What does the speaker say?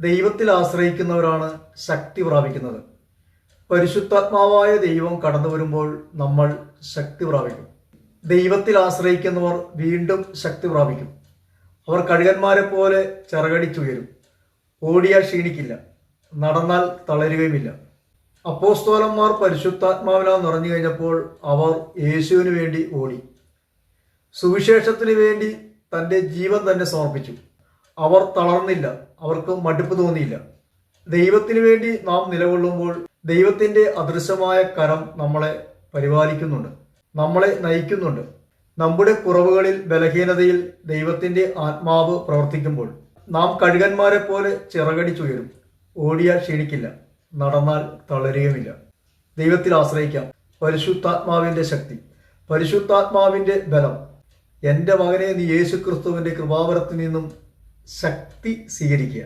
ദൈവത്തിൽ ആശ്രയിക്കുന്നവരാണ് ശക്തി പ്രാപിക്കുന്നത്. പരിശുദ്ധാത്മാവായ ദൈവം കടന്നു വരുമ്പോൾ നമ്മൾ ശക്തി പ്രാപിക്കും. ദൈവത്തിൽ ആശ്രയിക്കുന്നവർ വീണ്ടും ശക്തി പ്രാപിക്കും. അവർ കഴുകന്മാരെ പോലെ ചിറകടിച്ചുയരും. ഓടിയാൽ ക്ഷീണിക്കില്ല. നടന്നാൽ തളരുകയുമില്ല. അപ്പോസ്തോലന്മാർ പരിശുദ്ധാത്മാവിനാൽ നിറഞ്ഞു കഴിഞ്ഞപ്പോൾ അവർ യേശുവിന് വേണ്ടി ഓടി. സുവിശേഷത്തിന് വേണ്ടി തന്റെ ജീവൻ തന്നെ സമർപ്പിച്ചു. അവർ തളർന്നില്ല. അവർക്ക് മടുപ്പ് തോന്നിയില്ല. ദൈവത്തിന് വേണ്ടി നാം നിലകൊള്ളുമ്പോൾ ദൈവത്തിന്റെ അദൃശ്യമായ കരം നമ്മളെ പരിപാലിക്കുന്നുണ്ട്. നമ്മളെ നയിക്കുന്നുണ്ട്. നമ്മുടെ കുറവുകളിൽ ബലഹീനതയിൽ ദൈവത്തിന്റെ ആത്മാവ് പ്രവർത്തിക്കുമ്പോൾ നാം കഴുകന്മാരെ പോലെ ചിറകടിച്ചുയരും. ഓടിയാൽ ക്ഷീണിക്കില്ല. നടന്നാൽ തളരുകയുമില്ല. ദൈവത്തിൽ ആശ്രയിക്കാം. പരിശുദ്ധാത്മാവിന്റെ ശക്തി പരിശുദ്ധാത്മാവിന്റെ ബലം. എന്റെ മകനെ നീ യേശു ക്രിസ്തുവിന്റെ കൃപാവരത്തിൽ നിന്നും ശക്തി സ്വീകരിക്കുക.